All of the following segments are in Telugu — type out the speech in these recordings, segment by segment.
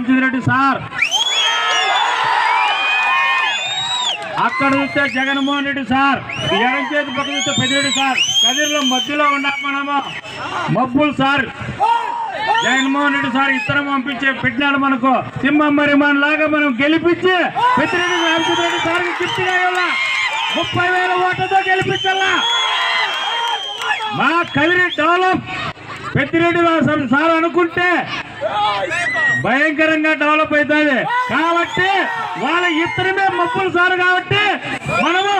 రామచంద్రరెడ్డి సార్. అక్కడ చూస్తే జగన్మోహన్ రెడ్డి సార్. ఎడం చేతి పక్కన చూస్తే పెద్దిరెడ్డి సార్. కదిరిలో మధ్యలో ఉన్నాం మనము. మబ్బులు సార్. జగన్మోహన్ రెడ్డి సార్ ఇతరం పంపించే పెట్టినాడు మనకు. సింహం మరి మన లాగా మనం గెలిపించి పెద్దిరెడ్డి రామచంద్రరెడ్డి సార్ గిఫ్ట్ ముప్పై వేల ఓట్లతో గెలిపించాలా? మా కదిరి డెవలప్. పెద్దిరెడ్డి సార్ అనుకుంటే భయంకరంగా డెవలప్ అవుతుంది. కాబట్టి వాళ్ళ ఇద్దరమే మప్పులు సార్ కాబట్టి మనము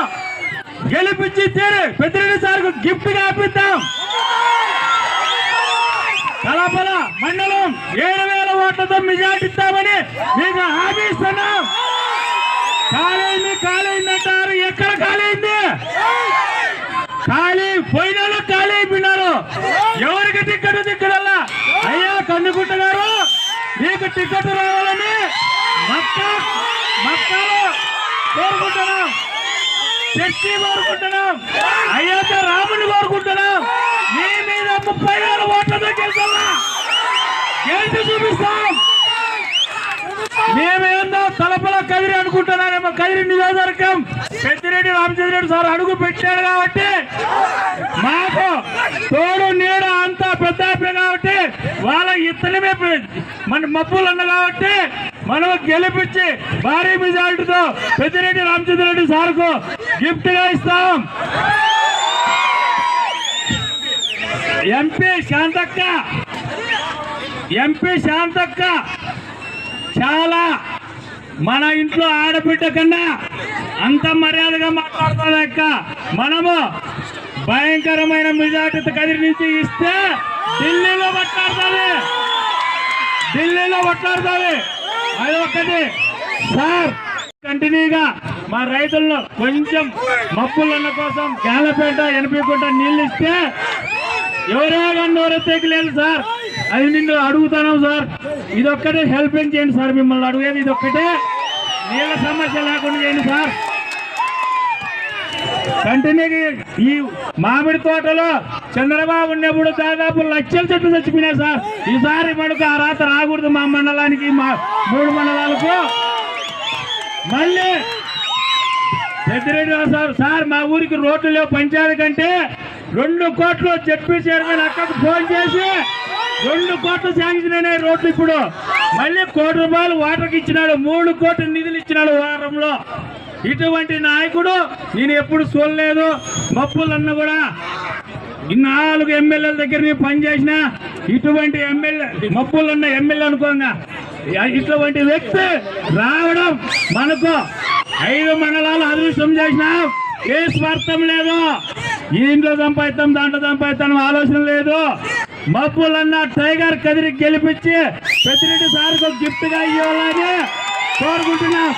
గెలిపించి తీరు పెద్దిరెడ్డి సార్కు గిఫ్ట్ కాపిద్దాం కలపల మండలం ఏడు వేల ఓట్లతో మెజార్టీ ఇస్తామని మీకు హామీ ఇస్తున్నాం. కాలేజీ కాలేజీ టికెట్ రావాలని కోరుకుంటున్నాం. శక్తి కోరుకుంటున్నాం. అయ్యాక రాముని కోరుకుంటున్నాం. మీ మీద ముప్పై ఆరు ఓట్లతో గెలుస్తున్నా గెలిచి చూపిస్తాం. మేమేందో తలపల కదిరి అనుకుంటున్నారేమో. కదిరి నియోజకవర్గం. పెద్దిరెడ్డి రామచంద్రెడ్డి సార్ అడుగు పెట్టాడు కాబట్టి మాకు తోడు నీడ వాళ్ళ ఇతనమే మన మబ్బులు ఉన్న కాబట్టి మనం గెలిపించి భారీ మెజార్టీతో పెద్దిరెడ్డి రామచంద్రెడ్డి సార్కు గిఫ్ట్గా ఇస్తాం. ఎంపీ శాంతక్క. ఎంపీ శాంతక్క. చాలా మన ఇంట్లో ఆడబిడ్డ కన్నా అంత మర్యాదగా మాట్లాడుతుంది అక్క. మనము భయంకరమైన మెజార్టీ కదిరి నుంచి ఇస్తే ఢిల్లీలో మాట్లాడుతుంది ఢిల్లీలో మాట్లాడుతుంది అది ఒక్కటి. సార్ కంటిన్యూగా మా రైతుల్లో కొంచెం మప్పులన్న కోసం గాలపేట ఎనపికుంట నీళ్ళు ఇస్తే ఎవరే కానీ ఎవరెత్తేకలేదు సార్. అది నిన్ను అడుగుతాను సార్. ఇదొక్కటే హెల్పింగ్ చేయండి సార్ మిమ్మల్ని అడిగేది ఇదొక్కటే. నీళ్ళ సమస్య లేకుండా చేయండి సార్. కంటిన్యూగా ఈ మామిడి తోటలో చంద్రబాబు ఉన్నప్పుడు దాదాపు లక్షల చెట్లు చచ్చిపోయినాయి సార్. ఈసారి మనకు ఆ రాత రాకూడదు మా మండలానికి మా మూడు మండలాలకు. మళ్ళీ పెద్దిరెడ్డి సార్ సార్ మా ఊరికి రోడ్లు లేవు పంచాయతీ కంటే రెండు కోట్లు జడ్పీ చైర్మన్ అక్కకు ఫోన్ చేసి రెండు కోట్లు శాంక్షన్ అయినాయి రోడ్లు ఇప్పుడు. మళ్ళీ కోటి రూపాయలు వాటర్కి ఇచ్చినాడు మూడు కోట్ల నిధులు ఇచ్చినాడు వారంలో. ఇటువంటి నాయకుడు నేను ఎప్పుడు చూడలేదు. మప్పులన్న కూడా ఇన్నాలుగు నాలుగు ఎమ్మెల్యేల దగ్గర నేను పనిచేసిన ఇటువంటి ఎమ్మెల్యే మప్పులున్న ఎమ్మెల్యే అనుకోంగా ఇటువంటి వ్యక్తి రావడం మనకు ఐదు మండలాలు అదృష్టం చేసిన ఏ స్వార్థం లేదు. ఇంట్లో సంపాదిస్తాం దాంట్లో సంపాదిస్తాం ఆలోచన లేదు. మబ్బులన్న టైగర్ కదిరి గెలిపించి పెద్దిరెడ్డి సార్కు గిఫ్ట్గా ఇవ్వాలని కోరుకుంటున్నాం.